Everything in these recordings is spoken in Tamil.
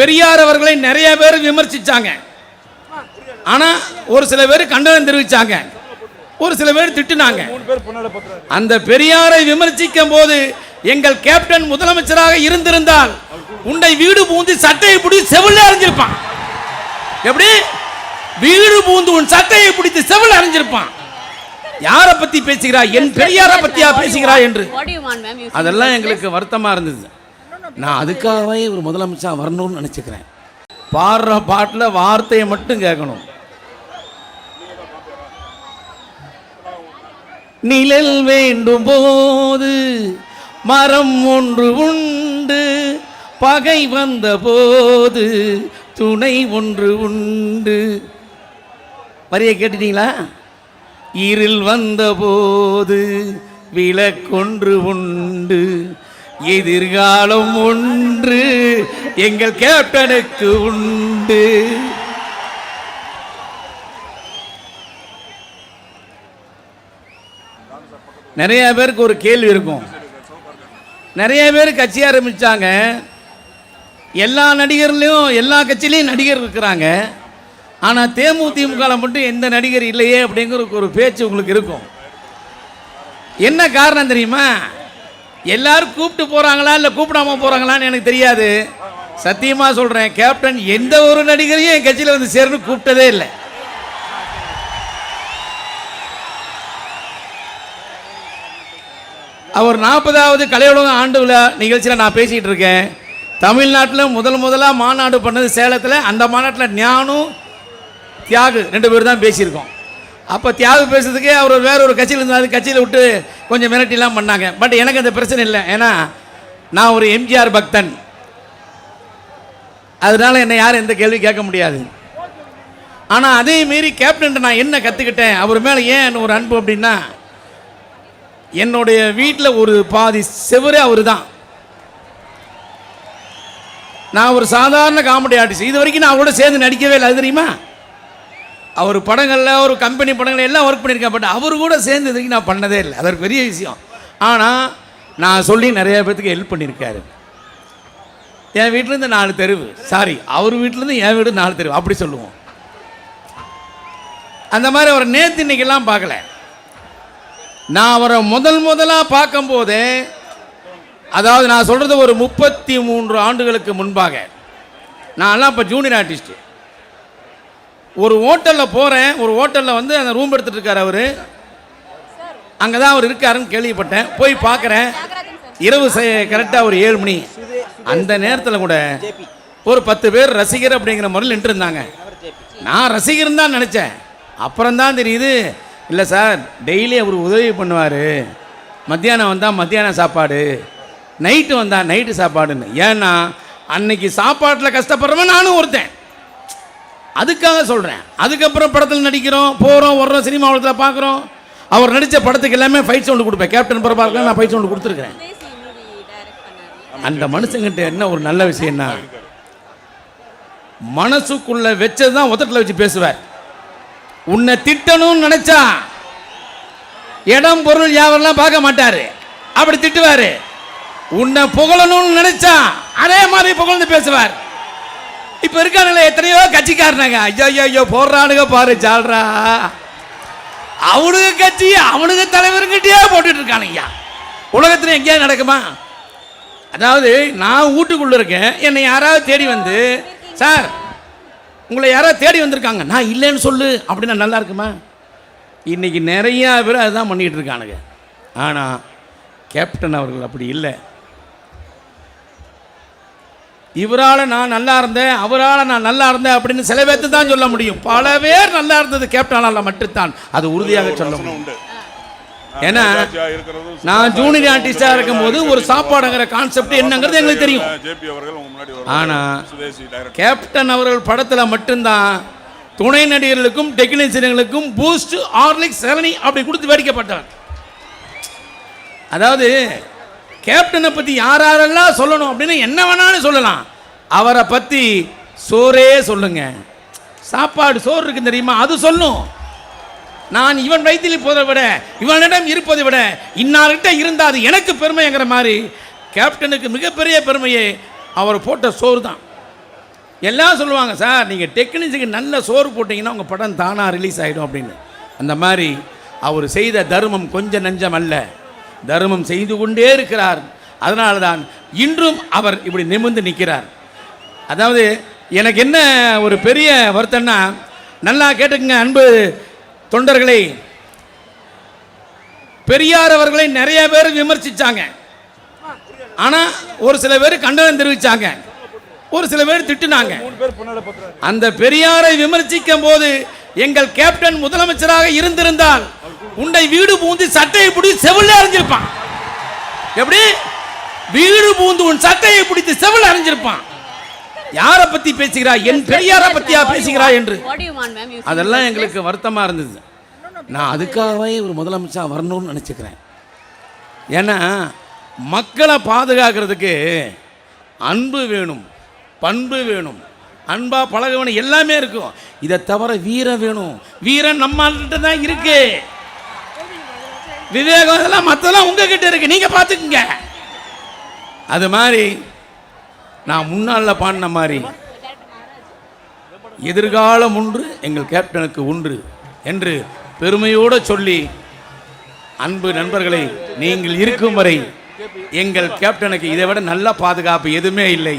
பெரியார் அவர்களை நிறைய பேர் விமர்சிச்சாங்க. ஆனா ஒரு சில பேர் கண்டனம் தெரிவிச்சாங்க. ஒரு சில பேர் திட்டுனாங்க. அந்த பெரியாரை விமர்சிக்கும் போது எங்கள் கேப்டன் முதலமைச்சராக இருந்திருந்தால் உன்னை வீடு பூந்து சட்டையை பிடிச்சி செவில அறிஞ்சிருப்பான் எப்படி? வீடு பூந்து உன் சட்டையை பிடித்து செவில அறிஞ்சிருப்பான் யாரை பத்தி பேசுகிறாய் என் பெரியாரை பத்தியா பேசுகிறாய் என்று. அதெல்லாம் எங்களுக்கு வருத்தமா இருந்தது. நான் அதுக்காகவே ஒரு முதலமைச்சர் வரணும்னு நினைச்சுக்கிறேன். பாடுற பாட்டில் வார்த்தையை மட்டும் கேட்கணும். நிழல் வேண்டும் போது மரம் ஒன்று உண்டு பகை வந்த போது துணை ஒன்று உண்டு. வரியை கேட்டுட்டீங்களா? இருள் வந்த போது விளக்கொன்று உண்டு எதிர்காலம் ஒன்று எங்கள் கேப்டனுக்கு உண்டு. நிறைய பேருக்கு ஒரு கேள்வி இருக்கும். நிறைய பேர் கட்சி ஆரம்பிச்சாங்க. எல்லா நடிகர்லையும் எல்லா கட்சியிலையும் நடிகர் இருக்கிறாங்க. ஆனால் தேமுதிமுகவில் மட்டும் எந்த நடிகர் இல்லையே அப்படிங்கிற ஒரு பேச்சு உங்களுக்கு இருக்கும். என்ன காரணம் தெரியுமா? எல்லாரும் கூப்பிட்டு போகிறாங்களா இல்லை கூப்பிடாம போகிறாங்களான்னு எனக்கு தெரியாது. சத்தியமாக சொல்கிறேன் கேப்டன் எந்த ஒரு நடிகரையும் என் கட்சியில் வந்து சேரணும் கூப்பிட்டதே இல்லை. அவர் நாற்பதாவது கலையுலக ஆண்டு விழா நிகழ்ச்சியில் நான் பேசிகிட்டு இருக்கேன். தமிழ்நாட்டில் முதல் முதலாக மாநாடு பண்ணது சேலத்தில் அந்த மாநாட்டில் ஞானும் தியாகு ரெண்டு பேர் தான் பேசியிருக்கோம். அப்போ தியாகு பேசுறதுக்கே அவர் வேற ஒரு கட்சியில் இருந்தார் கட்சியில் விட்டு கொஞ்சம் மிரட்டிலாம் பண்ணாங்க. பட் எனக்கு அந்த பிரச்சனை இல்லை. ஏன்னா நான் ஒரு எம்ஜிஆர் பக்தன். அதனால என்னை யாரும் எந்த கேள்வி கேட்க முடியாது. ஆனால் அதே மீறி கேப்டன் நான் என்ன கற்றுக்கிட்டேன் அவர் மேலே ஏன் ஒரு அன்பு அப்படின்னா என்னுடைய வீட்டில் ஒரு பாதி செவரே அவர் தான் நான் ஒரு சாதாரண காமெடி ஆர்டிஸ்ட் இது வரைக்கும் நான் அவரோட சேர்ந்து நடிக்கவே இல்லை. அது தெரியுமா? அவர் படங்களில் ஒரு கம்பெனி படங்கள் எல்லாம் ஒர்க் பண்ணியிருக்கேன் பட் அவர் கூட சேர்ந்து இதுக்கு நான் பண்ணதே இல்லை. அதற்கு பெரிய விஷயம். ஆனால் நான் சொல்லி நிறைய பேர்த்துக்கு ஹெல்ப் பண்ணியிருக்காரு. என் வீட்டிலேருந்து நாலு தெருவு. சாரி அவர் வீட்டிலேருந்து என் வீடு நாலு தெருவு. அப்படி சொல்லுவோம். அந்த மாதிரி அவர் நேற்று இன்னைக்கெல்லாம் பார்க்கல. நான் அவரை முதல் முதலாக பார்க்கும்போதே அதாவது நான் சொல்கிறது ஒரு முப்பத்தி மூன்று ஆண்டுகளுக்கு முன்பாக. நான்லாம் இப்போ ஜூனியர் ஆர்டிஸ்ட்டு ஒரு ஹோட்டலில் போகிறேன் ஒரு ஹோட்டலில் வந்து அந்த ரூம் எடுத்துகிட்டு இருக்கார் அவர். அங்கே தான் அவர் இருக்காருன்னு கேள்விப்பட்டேன். போய் பார்க்குறேன் இரவு கரெக்டாக ஒரு ஏழு மணி. அந்த நேரத்தில் கூட ஒரு பத்து பேர் ரசிகர் அப்படிங்கிற முறையில் நின்று இருந்தாங்க நான் ரசிகர்னு தான் நினச்சேன். அப்புறம் தான் தெரியுது இல்லை சார் டெய்லி அவர் உதவி பண்ணுவார். மத்தியானம் வந்தால் மத்தியானம் சாப்பாடு. நைட்டு வந்தால் நைட்டு சாப்பாடுன்னு. ஏன்னா அன்னைக்கு சாப்பாட்டில் கஷ்டப்படுறவன் நானும் ஒருத்தன். அதுக்காக சொல்கிறேன் அதுக்கப்புறம் படத்தில் நடிக்கிறோம் போகிறோம் வர்றோம் சினிமா உலகத்தில் பார்க்குறோம் அவர் நடித்த படத்துக்கு எல்லாமே ஃபைட் சவுண்டு கொடுப்பேன். கேப்டன் பிரபாகரன் நான் ஃபைட் சவுண்டு கொடுத்துருக்கேன் அந்த மனுஷங்கிட்ட என்ன ஒரு நல்ல விஷயம்னா மனசுக்குள்ளே வச்சது தான் உதட்டில் வச்சு பேசுவார். உன்னை திட்டணும்னு நினச்சா இடம் பொருள் யாவரெல்லாம் பார்க்க மாட்டார். அப்படி திட்டுவார். உன்னை புகழணும்னு நினச்சா அதே மாதிரி புகழ்ந்து பேசுவார். இப்ப இருக்கானுங்களே எத்தனையோ கட்சிக்காரனாங்க. ஐயோ ஐயோ ஐயோ போடுறானுங்க பாரு ஜால்ரா அவனுக்கு கட்சி அவனுக்கு தலைவருங்கிட்டே போட்டுட்டு இருக்கானுங்க உலகத்துல எங்கேயாவது நடக்குமா? அதாவது நான் வீட்டுக்குள்ள இருக்கேன். என்னை யாராவது தேடி வந்து சார் உங்களை யாராவது தேடி வந்திருக்காங்க. நான் இல்லைன்னு சொல்லு அப்படின்னா நல்லா இருக்குமா? இன்னைக்கு நிறையா பேர் அதுதான் பண்ணிக்கிட்டு இருக்கானுங்க. ஆனால் கேப்டன் அவர்கள் அப்படி இல்லை. இவரால் நான் நல்லா இருந்தேன் அவரால் நான் நல்லா இருந்தேன் அப்படின்னு சில பேர்த்து தான் சொல்ல முடியும். பல பேர் நல்லா இருந்தது கேப்டனால் மட்டும்தான். அது உறுதியாக சொல்ல முடியும். ஏன்னா நான் ஜூனியர் ஆர்டிஸ்டாக இருக்கும்போது ஒரு சாப்பாடுங்கிற கான்செப்ட் என்னங்கிறது எங்களுக்கு தெரியும். ஆனா கேப்டன் அவர்கள் படத்தில் மட்டும்தான். துணை நடிகர்களுக்கும் டெக்னீஷியன்களுக்கும் பூஸ்ட் ஹார்லிக்ஸ் சரணி அப்படி கொடுத்து வேடிக்கப்பட்டவர் அதாவது கேப்டனை பற்றி யார் யாரெல்லாம் சொல்லணும் அப்படின்னு என்ன வேணாலும் சொல்லலாம். அவரை பற்றி சோறே சொல்லுங்க. சாப்பாடு சோறு இருக்கு தெரியுமா? அது சொல்லும். நான் இவன் வயிற்றில் போதை விட இவனிடம் இருப்பதை விட இன்னார்கிட்ட இருந்தால் அது எனக்கு பெருமைங்கிற மாதிரி கேப்டனுக்கு மிகப்பெரிய பெருமையே அவர் போட்ட சோறு தான். எல்லாம் சொல்லுவாங்க சார் நீங்கள் டெக்னீஷியனுக்கு நல்ல சோறு போட்டிங்கன்னா உங்கள் படம் தானாக ரிலீஸ் ஆகிடும் அப்படின்னு. அந்த மாதிரி அவர் செய்த தர்மம் கொஞ்சம் நஞ்சம் அல்ல. தர்மம் செய்து கொண்டே இருக்கிறார். அதனால தான் இன்றும் அவர் இப்படி நிமிர்ந்து நிற்கிறார். அதாவது எனக்கு என்ன ஒரு பெரிய வருத்தம்னா நல்லா கேட்டுக்கங்க அன்பு தொண்டர்களை. பெரியார் அவர்களை நிறைய பேர் விமர்சித்தாங்க ஆனால் ஒரு சில பேர் கண்டனம் தெரிவித்தாங்க ஒரு சில பேர் திட்டுனாங்க. அந்த பெரியாரை விமர்சிக்கும் போது எங்கள் கேப்டன் முதலமைச்சராக இருந்திருந்தால் உன்னை வீடு பூந்து சட்டையை பிடிச்சி செவில அறிஞ்சிருப்பான் எப்படி? வீடு பூந்து உன் சட்டையை பிடித்து செவில அறிஞ்சிருப்பான் யாரை பத்தி பேசுகிறாய் என் பெரியாரை பத்தியா பேசுகிறாய் என்று. அதெல்லாம் எங்களுக்கு வருத்தமாக இருந்தது. நான் அதுக்காகவே ஒரு முதலமைச்சர் வரணும்னு நினச்சிக்கிறேன். ஏன்னா மக்களை பாதுகாக்கிறதுக்கு அன்பு வேணும் பண்பு வேணும் அன்பா பழக வேணும் எல்லாமே இருக்கும். இதை தவிர வீரம் வேணும். வீரம் நம்மள்கிட்ட தான் இருக்கு. விவேகம் இதெல்லாம் மற்றெல்லாம் உங்ககிட்ட இருக்கு. நீங்கள் பார்த்துக்குங்க. அது மாதிரி நான் முன்னாளில் பாடின மாதிரி எதிர்காலம் ஒன்று எங்கள் கேப்டனுக்கு ஒன்று என்று பெருமையோடு சொல்லி அன்பு நண்பர்களை நீங்கள் இருக்கும் வரை எங்கள் கேப்டனுக்கு இதை விட நல்ல பாதுகாப்பு எதுவுமே இல்லை.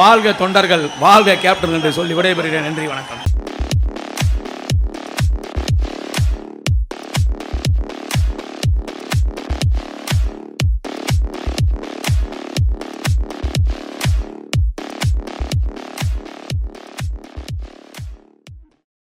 வாழ்க தொண்டர்கள் வாழ்க கேப்டன் என்று சொல்லி விடைபெறுகிறேன். நன்றி வணக்கம்.